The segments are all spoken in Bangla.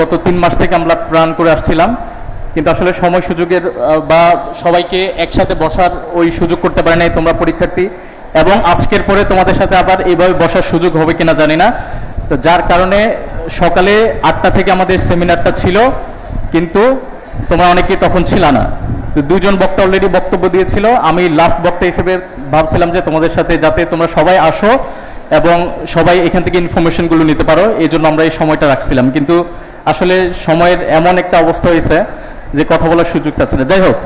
গত তিন মাস থেকে আমরা প্রাণ করে আসছিলাম। কিন্তু আসলে সময় সুযোগের বা সবাইকে একসাথে বসার ওই সুযোগ করতে পারে নাই তোমরা পরীক্ষার্থী। এবং আজকের পরে তোমাদের সাথে আবার এইভাবে বসার সুযোগ হবে কিনা জানি না। তো যার কারণে সকালে আটটা থেকে আমাদের সেমিনারটা ছিল, কিন্তু তোমরা অনেকেই তখন ছিল না। তো দুজন বক্তা অলরেডি বক্তব্য দিয়েছিল। আমি লাস্ট বক্তা হিসেবে ভাবছিলাম যে তোমাদের সাথে যাতে তোমরা সবাই আসো এবং সবাই এখান থেকে ইনফরমেশনগুলো নিতে পারো এই জন্য আমরা এই সময়টা রাখছিলাম। কিন্তু আসলে সময়ের এমন একটা অবস্থা হয়েছে যে কথা বলার সুযোগ চাচ্ছে না। যাই হোক,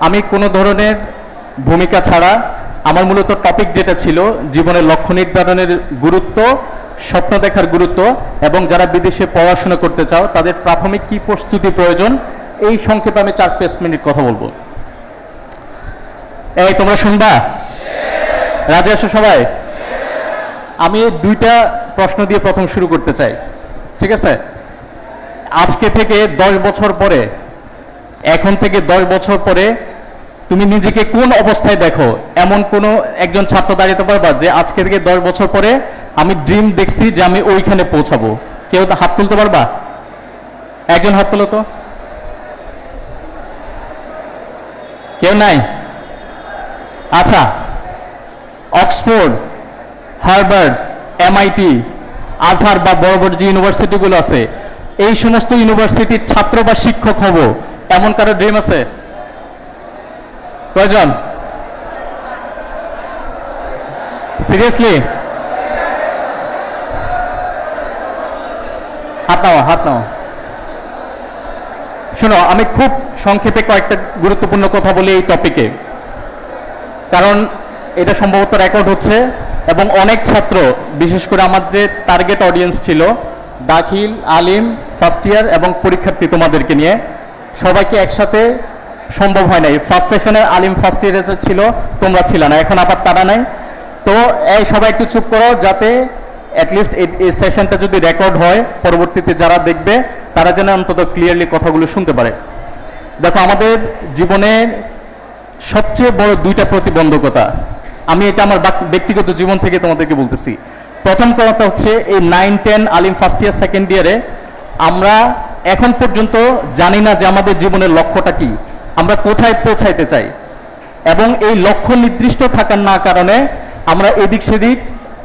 আমি কোনো ধরনের ভূমিকা ছাড়া আমার মূলত টপিক যেটা ছিল জীবনের লক্ষ্য নির্ধারণের গুরুত্ব, স্বপ্ন দেখার গুরুত্ব এবং যারা বিদেশে পড়াশোনা করতে চাও, তাদের প্রাথমিক কি প্রস্তুতি প্রয়োজন, এই সংক্ষেপে আমি চার পাঁচ মিনিট কথা বলব। এই, তোমরা শুনবা? রাজে আসো সবাই? আমি দুইটা প্রশ্ন দিয়ে প্রথম শুরু করতে চাই। ঠিক আছে? আজকে থেকে দশ বছর পরে, এখন থেকে দশ বছর পরে তুমি নিজেকে কোন অবস্থায় দেখো? এমন কোন একজন ছাত্র দাঁড়িয়ে পারবা যে আজকে থেকে দশ বছর পরে আমি ড্রিম দেখছি যে আমি ওইখানে পৌঁছাবো। কেউ তো হাত তুলতে পারবা? একজন হাত তুলো তো। কেউ নাই? আচ্ছা অক্সফোর্ড, হার্ভার্ড এমআইটি আজহার বা বড় বড় যে ইউনিভার্সিটিগুলো আছে এই সমস্ত ইউনিভার্সিটির ছাত্র বা শিক্ষক হব। এমন কারও ড্রিম আছে? কয়জন? সিরিয়াসলি হাত নাও হাত নাও। শোনো, আমি খুব সংক্ষেপে কয়েকটা গুরুত্বপূর্ণ কথা বলি এই টপিকে কারণ এটা সম্ভবত রেকর্ড হচ্ছে এবং অনেক ছাত্র, বিশেষ করে আমার যে টার্গেট অডিয়েন্স ছিল দাখিল, আলিম ফার্স্ট ইয়ার এবং পরীক্ষার্থী তোমাদেরকে নিয়ে। সবাইকে একসাথে সম্ভব হয় নাই। ফার্স্ট সেশনে আলিম ফার্স্ট ইয়ারে ছিল, তোমরা ছিল না। এখন আবার তারা নাই। তো এই সবাই একটু চুপ করো যাতে অ্যাটলিস্ট এই সেশনটা যদি রেকর্ড হয়, পরবর্তীতে যারা দেখবে, তারা যেন অন্তত ক্লিয়ারলি কথাগুলো শুনতে পারে। দেখো, আমাদের জীবনের সবচেয়ে বড় দুইটা প্রতিবন্ধকতা। আমি এটা আমার ব্যক্তিগত জীবন থেকে তোমাদেরকে বলতেছি। প্রথম কথা হচ্ছে এই nine ten Alim first year second ইয়ারে আমরা এখন পর্যন্ত জানি না যে আমাদের জীবনের লক্ষ্যটা কি। আমরা কোথায় পৌঁছাইতে চাই। এবং এই লক্ষ্য নির্দিষ্ট থাকার না কারণে আমরা এদিক সেদিক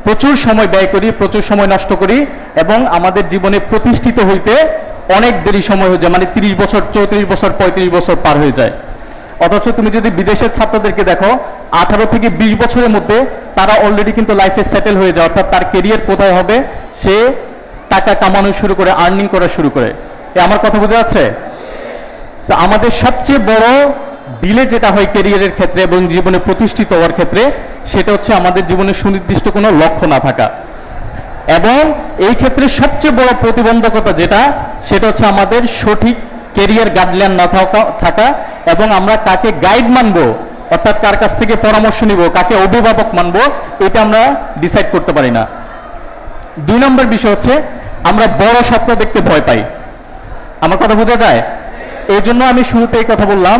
প্রচুর সময় ব্যয় করি, প্রচুর সময় নষ্ট করি এবং আমাদের জীবনে প্রতিষ্ঠিত হইতে অনেক দেরি সময় হয়ে যায় মানে তিরিশ বছর, চৌত্রিশ বছর, পঁয়ত্রিশ বছর পার হয়ে যায়। অথচ তুমি যদি বিদেশের ছাত্রদেরকে দেখো, আঠারো থেকে বিশ বছরের মধ্যে তারা অলরেডি কিন্তু লাইফে সেটেল হয়ে যায়, অর্থাৎ তার কেরিয়ার কোথায় হবে, সে টাকা কামানো শুরু করে আর্নিং করা শুরু করে। এ আমার কথা বোঝা যাচ্ছে? আমাদের সবচেয়ে বড় ডিলে যেটা হয় কেরিয়ারের ক্ষেত্রে এবং জীবনে প্রতিষ্ঠিত হওয়ার ক্ষেত্রে, সেটা হচ্ছে আমাদের জীবনে সুনির্দিষ্ট কোনো লক্ষ্য না থাকা। এবং এই ক্ষেত্রে সবচেয়ে বড় প্রতিবন্ধকতা যেটা, সেটা হচ্ছে আমাদের সঠিক কেরিয়ার গাইডলাইন না থাকা এবং আমরা কাকে গাইড মানবো, অর্থাৎ কার কাছ থেকে পরামর্শ নিব, কাকে অভিভাবক মানবো, এটা আমরা ডিসাইড করতে পারি না। দুই নম্বর বিষয় হচ্ছে, আমরা বড় স্বপ্ন দেখতে ভয় পাই। আমার কথা বোঝা যায়? এই জন্য আমি শুরুতে এই কথা বললাম।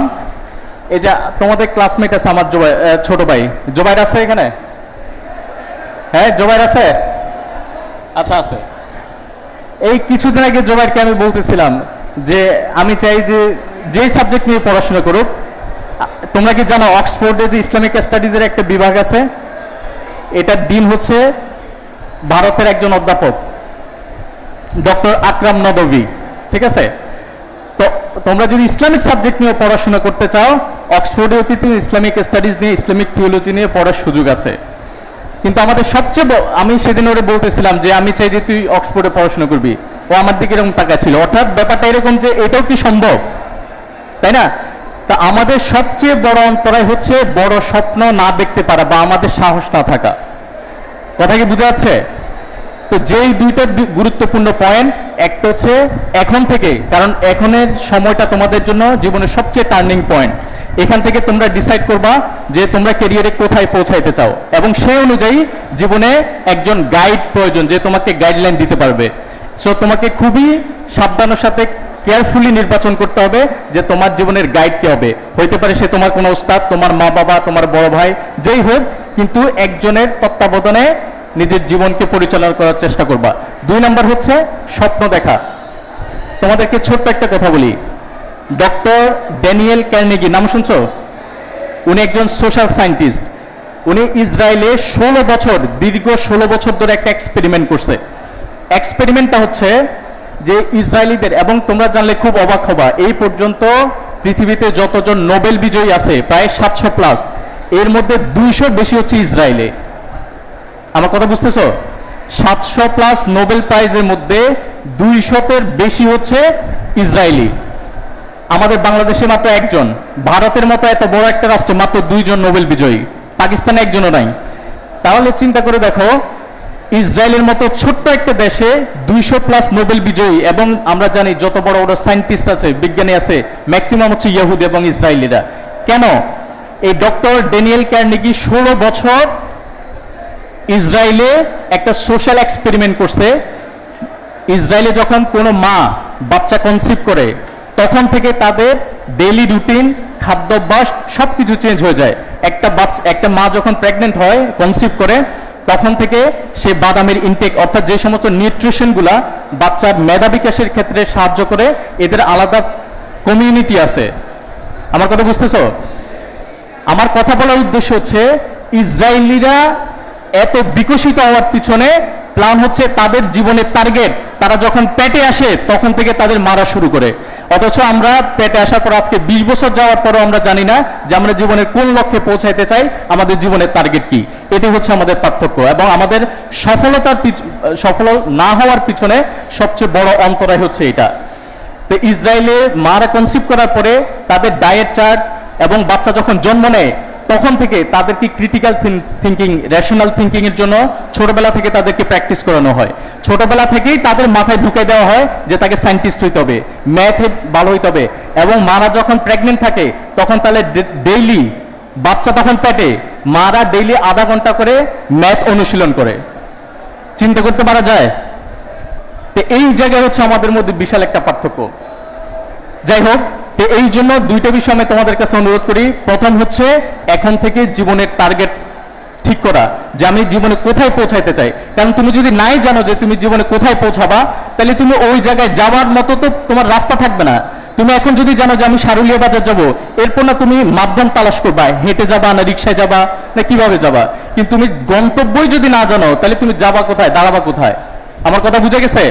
এই যে তোমাদের ক্লাসমেট আছে আমার জোবাই ছোট ভাই। জোবাইর আছে এখানে? হ্যাঁ জোবাইর আছে? আচ্ছা আছে। এই কিছুদিন আগে জোবাইরকে আমি বলতেছিলাম যে, আমি চাই যে যেই সাবজেক্ট নিয়ে পড়াশোনা করুক তোমরা কি জানো অক্সফোর্ডে যে ইসলামিক স্টাডিজের একটা বিভাগ আছে? এটার দিন হচ্ছে ভারতের একজন অধ্যাপক, ডক্টর আকরাম নদভি ঠিক আছে? তো তোমরা যদি ইসলামিক সাবজেক্ট নিয়ে পড়াশোনা করতে চাও অক্সফোর্ডেও কিন্তু ইসলামিক স্টাডিজ নিয়ে ইসলামিক থিওলজি নিয়ে পড়ার সুযোগ আছে। কিন্তু আমাদের সবচেয়ে আমি সেদিন ওরে বলতেছিলাম যে, আমি চাই যে তুই অক্সফোর্ডে পড়াশোনা করবি। ও আমার দিকে এরকম টাকা ছিল। অর্থাৎ ব্যাপারটা এরকম যে, এটাও কি সম্ভব? তাই না? তা আমাদের সবচেয়ে বড় অন্তরায় হচ্ছে বড় স্বপ্ন না দেখতে পারা বা আমাদের সাহস না থাকা। কথা কি বুঝা যাচ্ছে? তো যেই দুইটা গুরুত্বপূর্ণ পয়েন্ট একটা হচ্ছে এখন থেকে, কারণ এখনের সময়টা তোমাদের জন্য জীবনের সবচেয়ে টার্নিং পয়েন্ট এখান থেকে তোমরা ডিসাইড করবা যে তোমরা কেরিয়ারে কোথায় পৌঁছাইতে চাও এবং সেই অনুযায়ী জীবনে একজন গাইড প্রয়োজন যে তোমাকে গাইডলাইন দিতে পারবে। সো তোমাকে খুবই সাবধানের সাথে কেয়ারফুলি নির্বাচন করতে হবে যে তোমার জীবনের গাইড কে হবে। হইতে পারে সে তোমার কোনো ওস্তাদ, তোমার মা বাবা, তোমার বড় ভাই, যেই হোক, কিন্তু একজনের তত্ত্বাবধানে নিজের জীবনকে পরিচালনা করার চেষ্টা করবা। দুই নাম্বার হচ্ছে স্বপ্ন দেখা। তোমাদেরকে ছোট্ট একটা কথা বলি। ডক্টর ড্যানিয়েল ক্যার্নেগি নাম শুনছো? উনি একজন সোশ্যাল সায়েন্টিস্ট। উনি ইসরায়েলে ষোলো বছর, দীর্ঘ ষোলো বছর ধরে একটা এক্সপেরিমেন্ট করছে। এক্সপেরিমেন্টটা হচ্ছে যে ইসরায়েলিদের, এবং তোমরা জানলে খুব অবাক হবা, এই পর্যন্ত পৃথিবীতে যতজন নোবেল বিজয়ী আছে, প্রায় সাতশো প্লাস এর মধ্যে দুইশোর বেশি হচ্ছে ইসরায়েলে। আমার কথা বুঝতেছো? সাতশো প্লাস নোবেল প্রাইজের মধ্যে দুইশতের বেশি হচ্ছে ইসরায়েলি। আমাদের বাংলাদেশে মাত্র একজন, ভারতের মতো এত বড় একটা রাষ্ট্রে মাত্র দুইজন নোবেল বিজয়ী, পাকিস্তানে একজনও নাই। তাহলে চিন্তা করে দেখো ইসরায়েলের মতো ছোট্ট একটা দেশে দুইশো প্লাস নোবেল বিজয়ী এবং আমরা জানি যত বড় বড় সায়েন্টিস্ট আছে, বিজ্ঞানী আছে ম্যাক্সিমাম হচ্ছে ইয়াহুদ এবং ইসরায়েলিরা। কেন? এই ডক্টর ড্যানিয়েল ক্যার্নেগি ষোলো বছর ইসরায়েলে একটা সোশ্যাল এক্সপেরিমেন্ট করছে। ইসরায়েলে যখন কোনো মা বাচ্চা কনসিভ করে, তখন থেকে তাদের ডেইলি রুটিন খাদ্যাভ্যাস সব কিছু চেঞ্জ হয়ে যায়। একটা বাচ্চা, একটা মা যখন প্রেগনেন্ট হয় কনসিভ করে তখন থেকে সে বাদামের ইনটেক অর্থাৎ যে সমস্ত নিউট্রিশনগুলা বাচ্চার মেধা বিকাশের ক্ষেত্রে সাহায্য করে, এদের আলাদা কমিউনিটি আছে। আমার কথা বুঝতেছ? আমার কথা বলার উদ্দেশ্য হচ্ছে, ইসরায়েলিরা এত বিকশিত হওয়ার পিছনে প্ল্যান হচ্ছে তাদের জীবনের টার্গেট, তারা যখন পেটে আসে, তখন থেকে তাদের মারা শুরু করে। অথচ আমরা পেটে আসার পর আজকে বিশ বছর যাওয়ার পরও আমরা জানি না যে আমরা জীবনের কোন লক্ষ্যে পৌঁছাইতে চাই, আমাদের জীবনের টার্গেট কি। এটি হচ্ছে আমাদের পার্থক্য এবং আমাদের সফলতার সফল না হওয়ার পিছনে সবচেয়ে বড় অন্তরায় হচ্ছে এটা। তো ইসরায়েলে মারা কনসিভ করার পরে তাদের ডায়েট চার্ট এবং বাচ্চা যখন জন্ম নেয় তখন থেকে তাদেরকে ক্রিটিক্যাল থিঙ্কিং রেশনাল থিঙ্কিং এর জন্য ছোটবেলা থেকে তাদেরকে প্র্যাকটিস করানো হয়। ছোটবেলা থেকেই তাদের মাথায় ঢুকে দেওয়া হয় যে তাকে সায়েন্টিস্ট হইতে হবে ম্যাথে ভালো হইতে হবে এবং মারা যখন প্রেগনেন্ট থাকে, তখন তাহলে ডেইলি বাচ্চা তখন পেটে, মারা ডেইলি আধা ঘণ্টা করে ম্যাথ অনুশীলন করে। চিন্তা করতে পারা যায়? তো এই জায়গায় হচ্ছে আমাদের মধ্যে বিশাল একটা পার্থক্য। যাই হোক তো এই জন্য দুইটা বিষয় আমি তোমাদের কাছে অনুরোধ করি। প্রথম হচ্ছে, এখন থেকে জীবনের টার্গেট ঠিক করা, যে আমি জীবনে কোথায় পৌঁছাইতে চাই। কারণ তুমি যদি নাই জানো যে তুমি জীবনে কোথায় পৌঁছাবা, তাহলে তুমি ওই জায়গায় যাওয়ার মতো তো তোমার রাস্তা থাকবে না। তুমি এখন যদি জানো যে আমি সারুলিয়া বাজার যাব, এরপর না তুমি মাধ্যম তালাশ করবা, হেঁটে যাবা না রিক্সায় যাবা, না কীভাবে যাবা। কিন্তু তুমি গন্তব্যই যদি না জানো, তাহলে তুমি যাবা কোথায়, দাঁড়াবা কোথায়? আমার কথা বুঝে গেছে?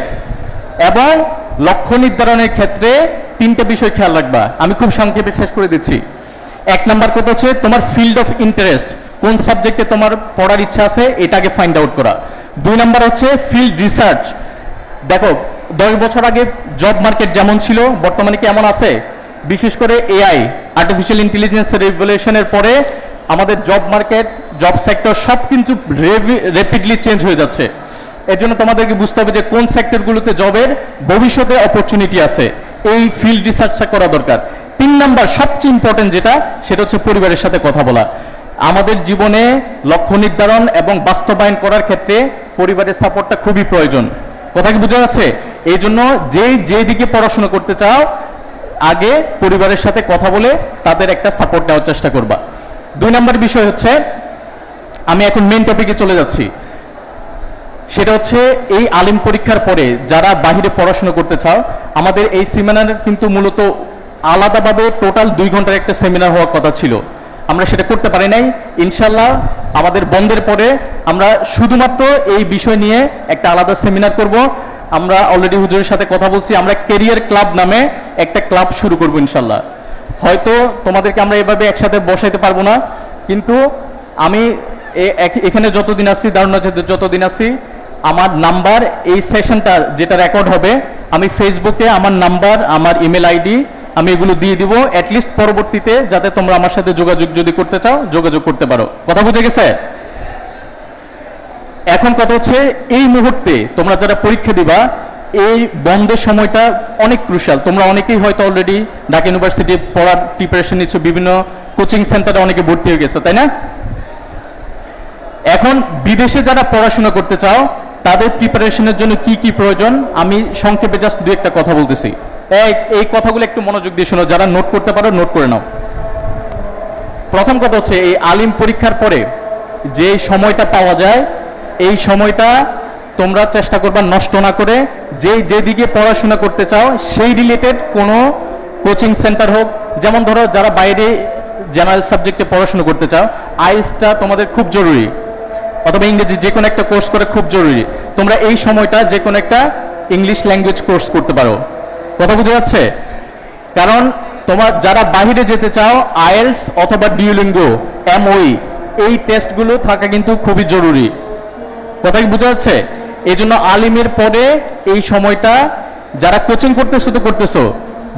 এবং লক্ষ্য নির্ধারণের ক্ষেত্রে তিনটা বিষয় খেয়াল রাখবা। আমি খুব সংক্ষেপে শেষ করে দিচ্ছি। এক নাম্বার কথা হচ্ছে, তোমার ফিল্ড অফ ইন্টারেস্ট কোন সাবজেক্টে তোমার পড়ার ইচ্ছা আছে এটাকে ফাইন্ড আউট করা। দুই নাম্বার হচ্ছে ফিল্ড রিসার্চ দেখো, দশ বছর আগে জব মার্কেট যেমন ছিল, বর্তমানে কি এমন আছে? বিশেষ করে এআই আর্টিফিশিয়াল ইন্টেলিজেন্স রেভলিউশনের পরে আমাদের জব মার্কেট জব সেক্টর সব কিন্তু র্যাপিডলি চেঞ্জ হয়ে যাচ্ছে। এর জন্য তোমাদেরকে বুঝতে হবে যে কোন সেক্টরগুলোতে জবের ভবিষ্যতে অপরচুনিটি আছে। এই ফিল্ড রিসার্চটা করা দরকার? তিন নাম্বার সবচেয়ে ইম্পর্টেন্ট যেটা, সেটা হচ্ছে পরিবারের সাথে কথা বলা। আমাদের জীবনে লক্ষ্য নির্ধারণ এবং বাস্তবায়ন করার ক্ষেত্রে পরিবারের সাপোর্টটা খুবই প্রয়োজন। কথা কি বোঝা যাচ্ছে? এই জন্য যে যে দিকে পড়াশোনা করতে চাও, আগে পরিবারের সাথে কথা বলে তাদের একটা সাপোর্ট দেওয়ার চেষ্টা করবা। দুই নম্বর বিষয় হচ্ছে, আমি এখন মেন টপিকে চলে যাচ্ছি। সেটা হচ্ছে এই আলিম পরীক্ষার পরে যারা বাহিরে পড়াশোনা করতে চাও, আমাদের এই সেমিনার কিন্তু মূলত আলাদাভাবে টোটাল দুই ঘণ্টার একটা সেমিনার হওয়ার কথা ছিল। আমরা সেটা করতে পারি নাই। ইনশাল্লাহ আমাদের বন্ধের পরে আমরা শুধুমাত্র এই বিষয় নিয়ে একটা আলাদা সেমিনার করব। আমরা অলরেডি হুজুরের সাথে কথা বলছি। আমরা কেরিয়ার ক্লাব নামে একটা ক্লাব শুরু করব ইনশাল্লাহ হয়তো তোমাদেরকে আমরা এভাবে একসাথে বসাইতে পারব না, কিন্তু আমি এখানে যতদিন আছি দারুণ যতদিন আছি, আমার নাম্বার এই সেশনটা যেটা রেকর্ড হবে, আমি ফেসবুকে আমার নাম্বার, আমার ইমেল আইডি, আমি এগুলো দিয়ে দিব। অ্যাটলিস্ট পরবর্তীতে যাতে তোমরা আমার সাথে যোগাযোগ যদি করতে চাও, যোগাযোগ করতে পারো। কথা বুঝে গেছে? এখন কথা হচ্ছে, এই মুহূর্তে তোমরা যারা পরীক্ষা দিবা, এই বন্ধের সময়টা অনেক ক্রুশাল তোমরা অনেকেই হয়তো অলরেডি ঢাকা ইউনিভার্সিটি পড়ার প্রিপারেশন নিচ্ছ, বিভিন্ন কোচিং সেন্টারে অনেকে ভর্তি হয়ে গেছো, তাই না? এখন বিদেশে যারা পড়াশোনা করতে চাও, তাদের প্রিপারেশনের জন্য কি কি প্রয়োজন? আমি সংক্ষেপে জাস্ট দু একটা কথা বলতেছি। এই- কথাগুলো একটু মনোযোগ দিয়ে শোনো, যারা নোট করতে পারো নোট করে নাও। প্রথম কথা হচ্ছে, এই আলিম পরীক্ষার পরে যে সময়টা পাওয়া যায়, এই সময়টা তোমরা চেষ্টা করবা নষ্ট না করে, যেই, যেদিকে পড়াশোনা করতে চাও, সেই রিলেটেড কোনো কোচিং সেন্টার হোক, যেমন ধরো যারা বাইরে জেনারেল সাবজেক্টে পড়াশোনা করতে চাও আইসটা তোমাদের খুব জরুরি। অথবা ইংরেজি যে কোনো একটা কোর্স করে খুব জরুরি। তোমরা এই সময়টা যে কোনো একটা ইংলিশ ল্যাঙ্গুয়েজ কোর্স করতে পারো। কথা বুঝে যাচ্ছে? কারণ তোমার যারা বাইরে যেতে চাও আয়েলস অথবা ডিউলিঙ্গো এমওই এই টেস্টগুলো থাকা কিন্তু খুবই জরুরি। কথা কি বোঝা যাচ্ছে? এই জন্য আলিমের পরে এই সময়টা যারা কোচিং করতেছো তো করতেছো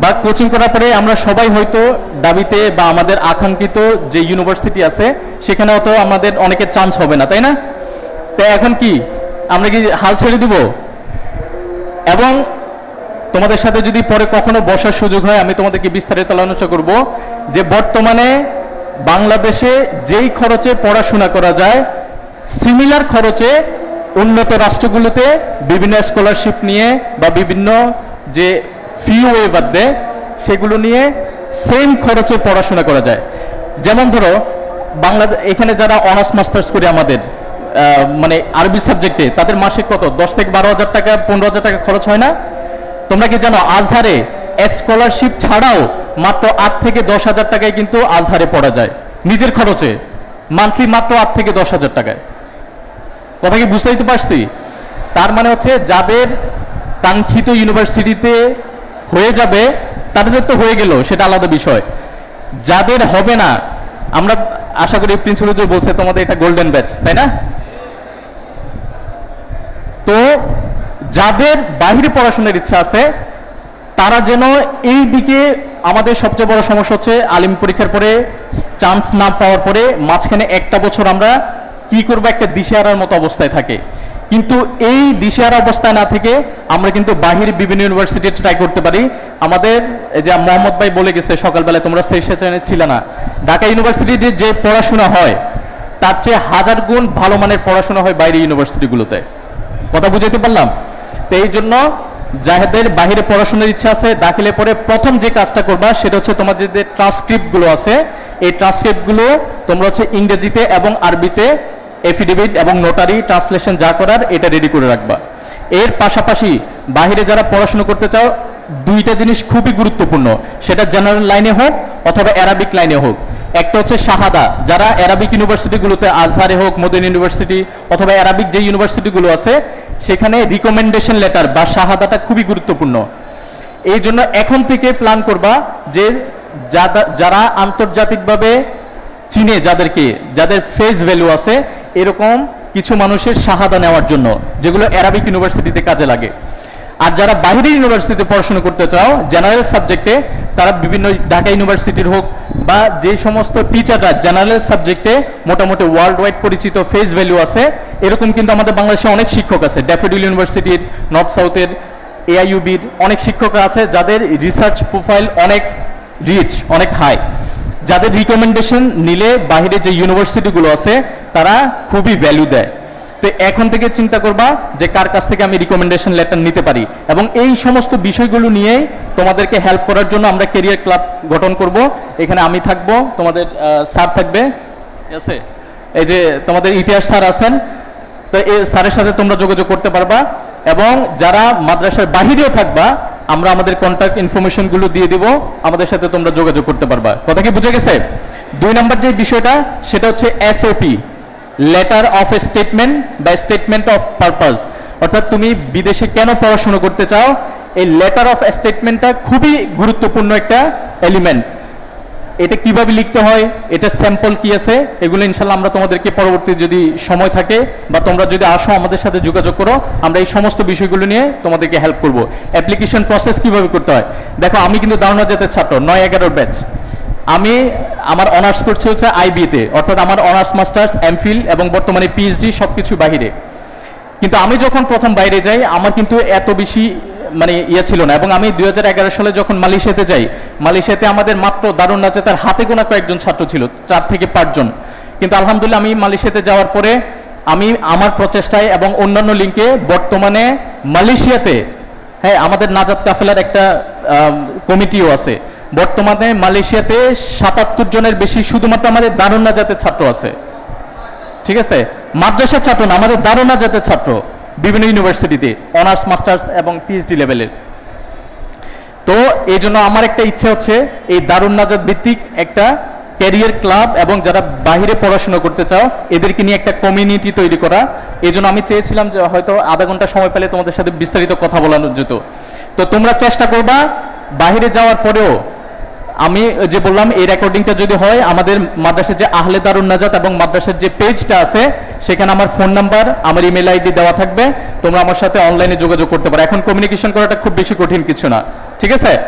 বা কোচিং করার পরে আমরা সবাই হয়তো দাবিতে বা আমাদের আকাঙ্ক্ষিত যে ইউনিভার্সিটি আছে সেখানে অত আমাদের অনেকের চান্স হবে না, তাই না? তাই এখন কি? আমরা কি হাল ছেড়ে দিব? এবং তোমাদের সাথে যদি পরে কখনো বসার সুযোগ হয়, আমি তোমাদেরকে বিস্তারিত আলোচনা করব যে বর্তমানে বাংলাদেশে যেই খরচে পড়াশোনা করা যায় সিমিলার খরচে উন্নত রাষ্ট্রগুলোতে বিভিন্ন স্কলারশিপ নিয়ে বা বিভিন্ন যে ফি ওয়েভার দেয়, সেগুলো নিয়ে সেম খরচে পড়াশোনা করা যায়। যেমন ধরো বাংলাদেশ এখানে যারা অনার্স মাস্টার্স করে আমাদের মানে আরবি সাবজেক্টে তাদের মাসে কত? দশ থেকে বারো হাজার টাকা, পনেরো হাজার টাকা খরচ হয় না? তোমরা কি জানো, আজহারে স্কলারশিপ ছাড়াও মাত্র আট থেকে দশ হাজার টাকায় কিন্তু আজহারে পড়া যায়, নিজের খরচে। মান্থলি মাত্র আট থেকে দশ হাজার টাকায়। কথা কি বুঝতে পারছি? তার মানে হচ্ছে, যাদের কাঙ্ক্ষিত ইউনিভার্সিটিতে হয়ে যাবে, তাদের তো হয়ে গেল, সেটা আলাদা বিষয়। যাদের হবে না, আমরা আশা করি প্রিন্সিপাল যে বলছে, তোমাদের এটা গোল্ডেন ব্যাচ তাই না? তো যাদের বাইরে পড়াশোনার ইচ্ছা আছে, তারা যেন এই দিকে আমাদের সবচেয়ে বড় সমস্যা হচ্ছে, আলিম পরীক্ষার পরে চান্স না পাওয়ার পরে মাঝখানে একটা বছর আমরা কি করব, একটা দিশেহারার মতো অবস্থায় থাকে। কিন্তু এই দিশেহারা অবস্থায় না থেকে আমরা কিন্তু বাহির বিভিন্ন ইউনিভার্সিটি ট্রাই করতে পারি। আমাদের যে মোহাম্মদ ভাই বলে গেছে, সকালবেলায় তোমরা সেশনে ছিলে না। ঢাকা ইউনিভার্সিটিতে যে পড়াশোনা হয়, তার চেয়ে হাজার গুণ ভালো মানের পড়াশোনা হয় বাইরে ইউনিভার্সিটিগুলোতে কথা বুঝাইতে পারলাম? তো এই জন্য যাদের বাহিরে পড়াশোনার ইচ্ছা আছে, দাখিলে পরে প্রথম যে কাজটা করবা, সেটা হচ্ছে তোমাদের যে ট্রান্সক্রিপ্টগুলো আছে, এই ট্রান্সক্রিপ্টগুলো তোমরা হচ্ছে ইংরেজিতে এবং আরবিতে এফিডেভিট এবং নোটারি ট্রান্সলেশন যা করার, এটা রেডি করে রাখবা। এর পাশাপাশি বাহিরে যারা পড়াশোনা করতে চাও, দুইটা জিনিস খুবই গুরুত্বপূর্ণ। সেটা জেনারেল লাইনে হোক অথবা অ্যারাবিক লাইনে হোক। একটা হচ্ছে শাহাদা। যারা অ্যারাবিক ইউনিভার্সিটিগুলোতে আজহারে হোক মোদিন ইউনিভার্সিটি অথবা অ্যারাবিক যে ইউনিভার্সিটিগুলো আছে, সেখানে রিকমেন্ডেশন লেটার বা শাহাদাটা খুবই গুরুত্বপূর্ণ। এই জন্য এখন থেকে প্ল্যান করবা যে যারা আন্তর্জাতিকভাবে চিনে যাদেরকে, যাদের ফেস ভ্যালু আছে এরকম কিছু মানুষের শাহাদা নেওয়ার জন্য, যেগুলো অ্যারাবিক ইউনিভার্সিটিতে কাজে লাগে। আর যারা বাইরের ইউনিভার্সিটিতে পড়াশোনা করতে চাও জেনারেল সাবজেক্টে তারা বিভিন্ন ঢাকা ইউনিভার্সিটির হোক বা যে সমস্ত টিচাররা জেনারেল সাবজেক্টে মোটামুটি ওয়ার্ল্ড ওয়াইড পরিচিত ফেস ভ্যালু আছে, এরকম কিন্তু আমাদের বাংলাদেশে অনেক শিক্ষক আছে। ড্যাফোডিল ইউনিভার্সিটির নর্থ সাউথের এআইইউবির অনেক শিক্ষক আছে, যাদের রিসার্চ প্রোফাইল অনেক রিচ অনেক হাই যাদের রিকমেন্ডেশন নিলে বাইরে যে ইউনিভার্সিটিগুলো আছে, তারা খুবই ভ্যালু দেয়। তো এখন থেকে চিন্তা করবা যে কার কাছ থেকে আমি রিকমেন্ডেশন লেটার নিতে পারি। এবং এই সমস্ত বিষয়গুলো নিয়ে তোমাদেরকে হেল্প করার জন্য আমরা কেরিয়ার ক্লাব গঠন করব। এখানে আমি থাকব, তোমাদের স্যার থাকবে। আছে? এই যে তোমাদের ইতিহাস স্যার আছেন, তো এই স্যারের সাথে তোমরা যোগাযোগ করতে পারবা। এবং যারা মাদ্রাসার বাহিরেও থাকবা আমরা আমাদের কন্ট্যাক্ট ইনফরমেশনগুলো দিয়ে দিব, আমাদের সাথে তোমরা যোগাযোগ করতে পারবা। কথা কি বুঝে গেছে? দুই নম্বর যে বিষয়টা, সেটা হচ্ছে SOP letter of a statement বা স্টেটমেন্ট অফ পারপাস অর্থাৎ তুমি বিদেশে কেন পড়াশোনা করতে চাও? এই লেটার অফ স্টেটমেন্টটা খুবই গুরুত্বপূর্ণ একটা এলিমেন্ট এটা কীভাবে লিখতে হয়, এটা স্যাম্পল কি আছে, এগুলো ইনশাল্লাহ আমরা তোমাদেরকে পরবর্তী যদি সময় থাকে বা তোমরা যদি আসো আমাদের সাথে যোগাযোগ করো, আমরা এই সমস্ত বিষয়গুলো নিয়ে তোমাদেরকে হেল্প করব। অ্যাপ্লিকেশন প্রসেস কীভাবে করতে হয়? দেখো, আমি কিন্তু দারুণা জাতের ছাত্র, নয় এগারোর ব্যাচ আমি আমার অনার্স করছি হচ্ছে আইবিতে অর্থাৎ আমার অনার্স মাস্টার্স এমফিল এবং বর্তমানে পিএইচডি সবকিছু বাহিরে। কিন্তু আমি যখন প্রথম বাইরে যাই, আমার কিন্তু এত বেশি মানে ইয়ে ছিল না। এবং আমি দুই হাজার এগারো সালে যখন মালয়েশিয়াতে যাই, মালয়েশিয়াতে আমাদের মাত্র দারুণ নাচে তার হাতে গোনা কয়েকজন ছাত্র ছিল, চার থেকে পাঁচজন। কিন্তু আলহামদুলিল্লাহ আমি মালয়েশিয়াতে যাওয়ার পরে আমি আমার প্রচেষ্টায় এবং অন্যান্য লিঙ্কে বর্তমানে মালয়েশিয়াতে হ্যাঁ আমাদের নাজাদ কাফেলার একটা কমিটিও আছে। বর্তমানে মালয়েশিয়াতে সাতাত্তর জনের বেশি শুধুমাত্র আমাদের দারুণ নাজাতের ছাত্র আছে। ঠিক আছে? মাদ্রাসার ছাত্র না, আমাদের দারুণা জাতের ছাত্র। বিভিন্ন ইউনিভার্সিটিতে অনার্স মাস্টার্স এবং পিএইচডি লেভেলের তো এই জন্য আমার একটা ইচ্ছে হচ্ছে এই দারুণ নাজাদ ভিত্তিক একটা ক্যারিয়ার ক্লাব এবং যারা বাইরে পড়াশোনা করতে চাও, এদেরকে নিয়ে একটা কমিউনিটি তৈরি করা। এই জন্য আমি চেয়েছিলাম যে হয়তো আধা ঘণ্টা সময় পেলে তোমাদের সাথে বিস্তারিত কথা বলানো যেত। তো তোমরা চেষ্টা করবা বাইরে যাওয়ার পরেও আমি যে বললাম, এই রেকর্ডিংটা যদি হয়, আমাদের মাদ্রাসার যে আহলে দারুণ নাজাত এবং মাদ্রাসার যে পেজটা আছে, সেখানে আমার ফোন নাম্বার আমার ইমেল আইডি দেওয়া থাকবে। তোমরা আমার সাথে অনলাইনে যোগাযোগ করতে পারো। এখন কমিউনিকেশন করাটা খুব বেশি কঠিন কিছু না। ঠিক আছে?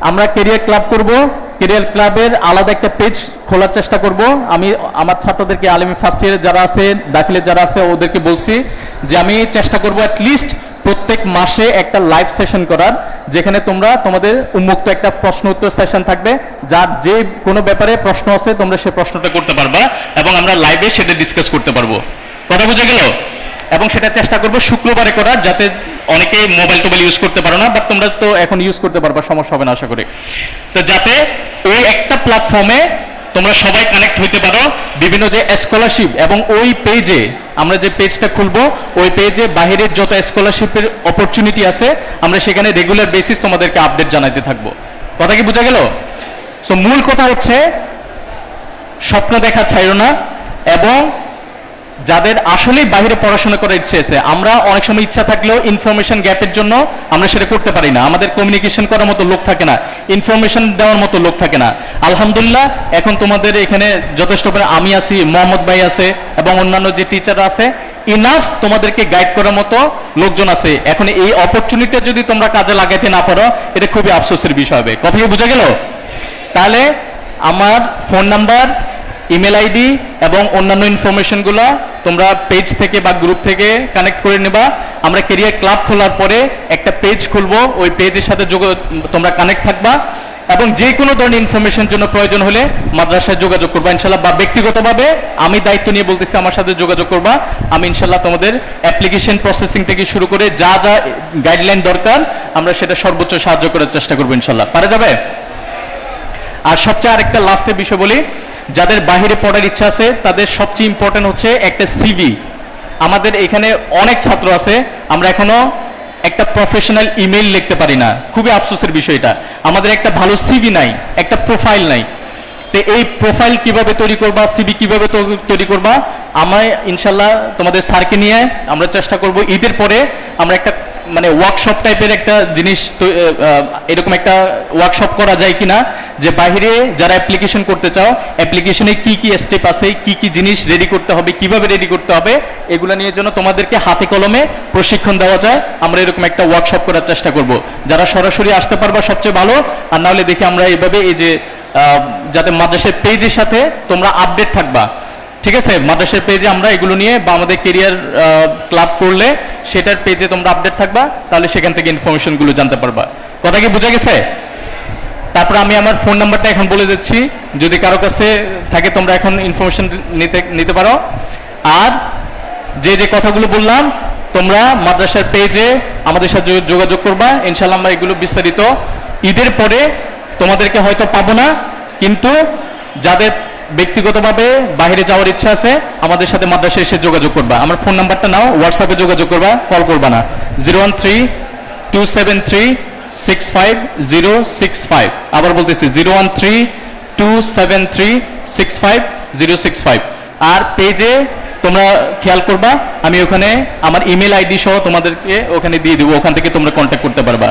আমরা কেরিয়ার ক্লাব করব। কেরিয়ার ক্লাবের আলাদা একটা পেজ খোলার চেষ্টা করব। আমি, আমার ছাত্রদেরকে, আলিমি ফার্স্ট ইয়ারে যারা আছে দাখিলে যারা আছে, ওদেরকে বলছি যে আমি চেষ্টা করব লিস্ট প্রত্যেক মাসে একটা লাইভ সেশন করার, যেখানে তোমরা তোমাদের উন্মুক্ত একটা প্রশ্ন উত্তর সেশন থাকবে, যার যে কোনো ব্যাপারে প্রশ্ন আছে, তোমরা সে প্রশ্নটা করতে পারবা এবং আমরা লাইভে সেটা ডিসকাস করতে পারব। কথা বুঝে গেল? এবং সেটা চেষ্টা করব শুক্রবারে করার, যাতে অনেকে মোবাইল টোবাইল ইউজ করতে পারো না বাট তোমরা তো এখন ইউজ করতে পারবা, সমস্যা হবে না, আশা করি। তো যাতে ওই একটা প্ল্যাটফর্মে তোমরা সবাই কানেক্ট হইতে পারো। বিভিন্ন যে স্কলারশিপ এবং ওই পেজে আমরা যে পেজটা খুলব, ওই পেজে বাহিরের যত স্কলারশিপের অপরচুনিটি আছে, আমরা সেখানে রেগুলার বেসিস তোমাদেরকে আপডেট জানাতে থাকব। কথা কি বোঝা গেল? সো মূল কথা হচ্ছে, স্বপ্ন দেখা ছাইরো না এবং যাদের আসলেই বাইরে পড়াশোনা করার ইচ্ছে আছে, আমরা অনেক সময় ইচ্ছা থাকলেও ইনফরমেশন গ্যাপের জন্য আমরা সেটা করতে পারি না। আমাদের কমিউনিকেশন করার মতো লোক থাকে না ইনফরমেশন দেওয়ার মতো লোক থাকে না। আলহামদুলিল্লাহ, এখন তোমাদের এখানে যথেষ্ট পরিমাণে আমি আছি, মোহাম্মদ ভাই আছে এবং অন্যান্য যে টিচার আছে ইনাফ তোমাদেরকে গাইড করার মতো লোকজন আছে। এখন এই অপরচুনিটি যদি তোমরা কাজে লাগাইতে না পারো, এটা খুবই আফসোসের বিষয় হবে। কথা বোঝা গেল? তাহলে আমার ফোন নাম্বার ইমেল আইডি এবং অন্যান্য ইনফরমেশনগুলো তোমরা পেজ থেকে বা গ্রুপ থেকে কানেক্ট করে নেবা। আমরা কেরিয়ার ক্লাব খোলার পরে একটা পেজ খুলবো। ওই পেজের সাথে তোমরা কানেক্ট থাকবা। এবং যে কোনো ধরনের ইনফরমেশন জন্য প্রয়োজন হলে মাদ্রাসায় যোগাযোগ করবা। ইনশাল্লাহ বা ব্যক্তিগতভাবে আমি দায়িত্ব নিয়ে বলতেছি, আমার সাথে যোগাযোগ করবা। আমি ইনশাল্লাহ তোমাদের অ্যাপ্লিকেশন প্রসেসিং থেকে শুরু করে যা যা গাইডলাইন দরকার, আমরা সেটা সর্বোচ্চ সাহায্য করার চেষ্টা করব ইনশাল্লাহ পারা যাবে? আর সবচেয়ে আরেকটা লাস্টের বিষয় বলি যাদের বাইরে পড়ার ইচ্ছা আছে, তাদের সবচেয়ে ইম্পর্টেন্ট হচ্ছে একটা সিভি আমাদের এখানে অনেক ছাত্র আছে, আমরা এখনও একটা প্রফেশনাল ইমেল লিখতে পারি না। খুবই আফসোসের বিষয়টা আমাদের একটা ভালো সিভি নাই, একটা প্রোফাইল নাই। তো এই প্রোফাইল কীভাবে তৈরি করবা সিভি কীভাবে তৈরি করবা, আমায় ইনশাল্লাহ তোমাদের স্যারকে নিয়ে আমরা চেষ্টা করব। ঈদের পরে আমরা একটা মানে ওয়ার্কশপ টাইপের একটা জিনিস এরকম একটা ওয়ার্কশপ করা যায় কিনা, যে বাইরে যারা অ্যাপ্লিকেশন করতে চাও অ্যাপ্লিকেশনে কি কি স্টেপ আছে, কি কি জিনিস রেডি করতে হবে, কীভাবে রেডি করতে হবে, এগুলো নিয়ে যেন তোমাদেরকে হাতে কলমে প্রশিক্ষণ দেওয়া যায়, আমরা এরকম একটা ওয়ার্কশপ করার চেষ্টা করব। যারা সরাসরি আসতে পারবা সবচেয়ে ভালো, আর না হলে দেখি আমরা এইভাবে এই যে যাতে মাদ্রাসার পেজের সাথে তোমরা আপডেট থাকবা। ঠিক আছে, মাদ্রাসার পেজে আমরা এগুলো নিয়ে বা আমাদের কেরিয়ার ক্লাব করলে সেটার পেজে তোমরা আপডেট থাকবা, তাহলে সেখান থেকে ইনফরমেশনগুলো জানতে পারবা। কথা কি বোঝা গেছে? তারপর আমি আমার ফোন নাম্বারটা এখন বলে দিচ্ছি, যদি কারও কাছে থাকে তোমরা এখন ইনফরমেশন নিতে নিতে পারো। আর যে যে কথাগুলো বললাম, তোমরা মাদ্রাসার পেজে আমাদের সাথে যোগাযোগ করবা ইনশাল্লাহ আমরা এগুলো বিস্তারিত। ঈদের পরে তোমাদেরকে হয়তো পাবো না, কিন্তু যাদের ব্যক্তিগতভাবে বাইরে যাওয়ার ইচ্ছা আছে, আমাদের সাথে মাদ্রাসায় এসে যোগাযোগ করবা। আমার ফোন নাম্বারটা নাও হোয়াটসঅ্যাপে যোগাযোগ করবা কল করবা না। Zero one three two seven three six five zero six five আবার বলতেছি zero one three two seven three six five zero six five আর পেজে তোমরা খেয়াল করবা, আমি ওখানে আমার ইমেল আইডি সহ তোমাদেরকে ওখানে দিয়ে দিব, ওখান থেকে তোমরা কন্ট্যাক্ট করতে পারবা।